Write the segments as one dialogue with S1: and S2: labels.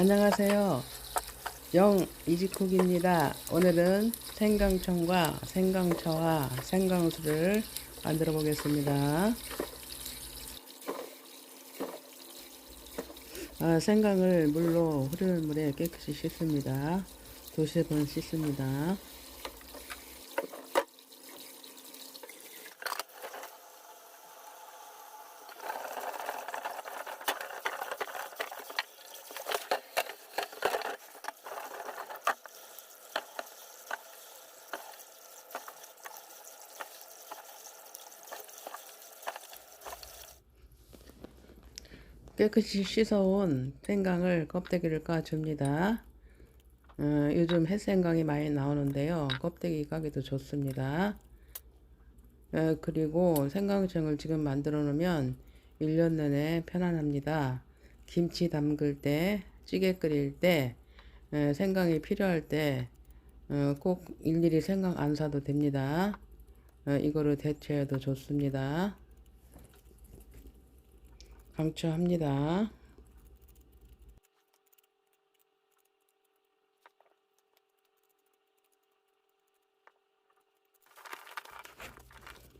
S1: 안녕하세요. 영 이지쿡입니다. 오늘은 생강청과 생강차와 생강수를 만들어 보겠습니다. 아, 생강을 물로 흐르는 물에 깨끗이 씻습니다. 두세 번 씻습니다. 깨끗이 씻어온 생강을 껍데기를 까줍니다. 어, 요즘 햇생강이 많이 나오는데요. 껍데기 까기도 좋습니다. 어, 그리고 생강청을 지금 만들어 놓으면 1년 내내 편안합니다. 김치 담글 때, 찌개 끓일 때, 어, 생강이 필요할 때, 어, 꼭 일일이 생강 안 사도 됩니다. 어, 이거를 대체해도 좋습니다. 강추합니다.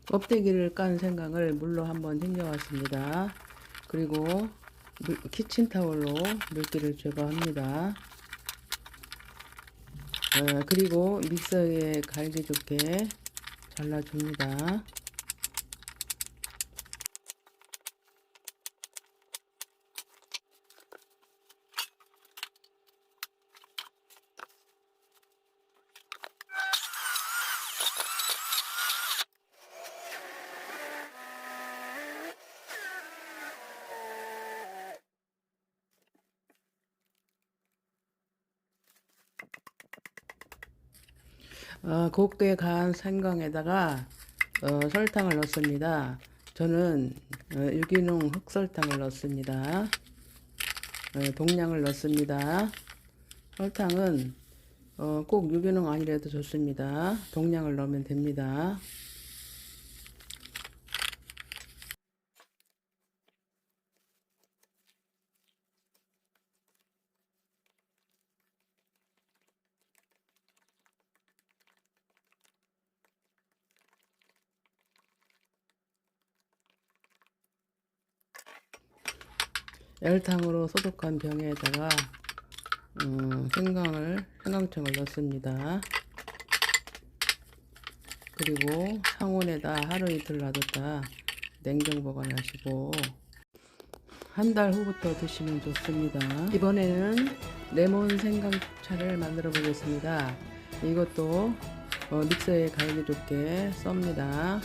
S1: 껍데기를 깐 생강을 물로 한번 헹겨왔습니다. 그리고 물, 키친타올로 물기를 제거합니다. 어, 그리고 믹서기에 갈기 좋게 잘라줍니다. 어, 곱게 간 생강에다가 어, 설탕을 넣습니다. 저는 어, 유기농 흑설탕을 넣습니다. 어, 동량을 넣습니다. 설탕은 어, 꼭 유기농 아니라도 좋습니다. 동량을 넣으면 됩니다. 열탕으로 소독한 병에다가 음, 생강을 생강청을 넣습니다. 그리고 상온에다 하루 이틀 놔뒀다 냉장 보관하시고 한 달 후부터 드시면 좋습니다. 이번에는 레몬 생강차를 만들어 보겠습니다. 이것도 어, 믹서에 갈기 좋게 썹니다.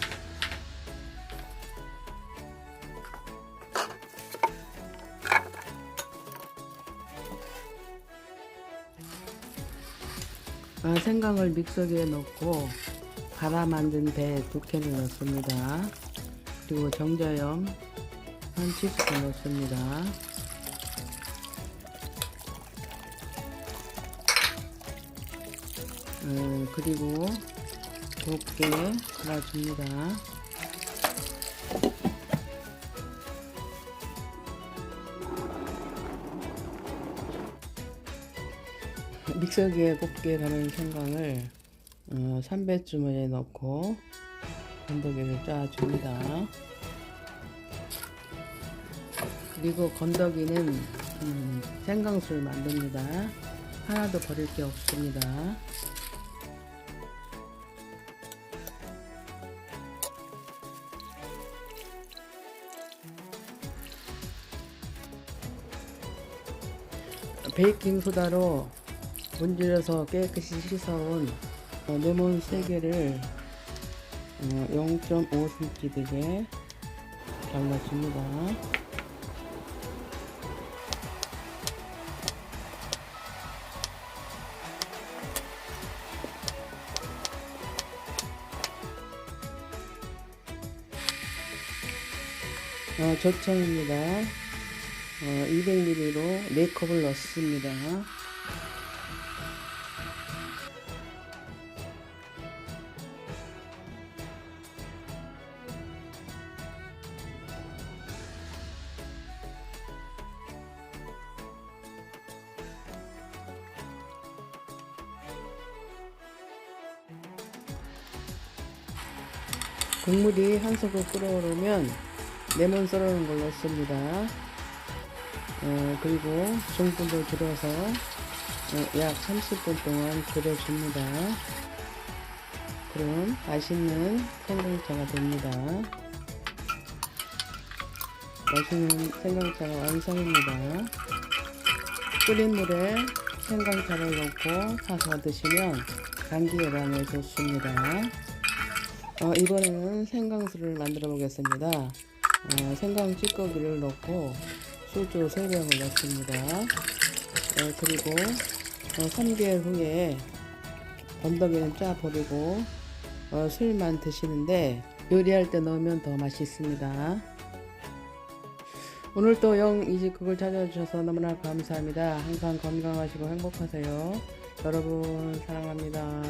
S1: 생강을 믹서기에 넣고 갈아 만든 배 두 캔을 넣습니다. 그리고 정자염 한 티스푼 넣습니다. 어, 그리고 곱게 갈아줍니다. 믹서기에 곱게 가는 생강을 어, 300주머니에 넣고 건더기를 짜줍니다. 그리고 건더기는 음, 생강술 만듭니다. 하나도 버릴 게 없습니다. 베이킹 소다로 문질러서 깨끗이 씻어온 어, 레몬 3개를 어, 0.5cm 되게 잘라줍니다. 어, 조청입니다. 어, 200ml로 4컵을 넣습니다. 국물이 한 소금 끓어오르면 레몬 썰어놓은 걸 넣습니다. 어, 그리고 중불을 줄여서 어, 약 30분 동안 끓여줍니다. 그럼 맛있는 생강차가 됩니다. 맛있는 생강차가 완성입니다. 끓인 물에 생강차를 넣고 타서 드시면 감기 예방에 좋습니다. 어, 이번에는 생강수를 만들어 보겠습니다. 어, 생강 찌꺼기를 넣고 소주 3병을 넣습니다. 어, 그리고 어, 3개월 후에 건더기는 짜 버리고 어, 술만 드시는데 요리할 때 넣으면 더 맛있습니다. 오늘도 영이집국을 찾아주셔서 너무나 감사합니다. 항상 건강하시고 행복하세요. 여러분 사랑합니다.